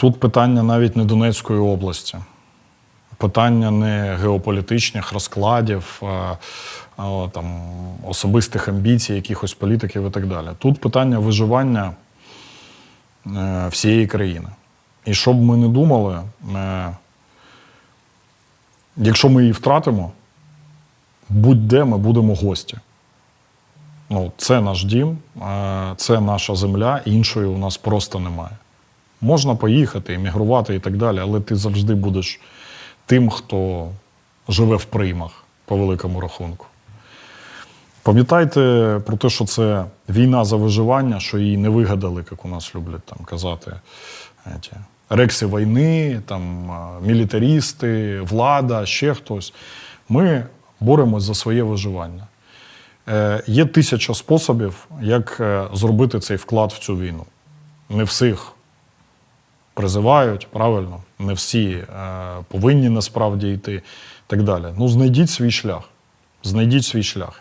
Тут питання навіть не Донецької області, питання не геополітичних розкладів, там, особистих амбіцій, якихось політиків і так далі. Тут питання виживання е, всієї країни. І що б ми не думали, е, якщо ми її втратимо, будь-де ми будемо гості. Ну, це наш дім, е, це наша земля, іншої у нас просто немає. Можна поїхати, емігрувати і так далі, але ти завжди будеш тим, хто живе в приймах по великому рахунку. Пам'ятайте про те, що це війна за виживання, що її не вигадали, як у нас люблять там казати. Еті, рекси війни, там, мілітарісти, влада, ще хтось. Ми боремось за своє виживання. Е, є тисяча способів, як е, зробити цей вклад в цю війну. Не всіх призивають, правильно, не всі е, повинні насправді йти і так далі. Ну, знайдіть свій шлях. Знайдіть свій шлях.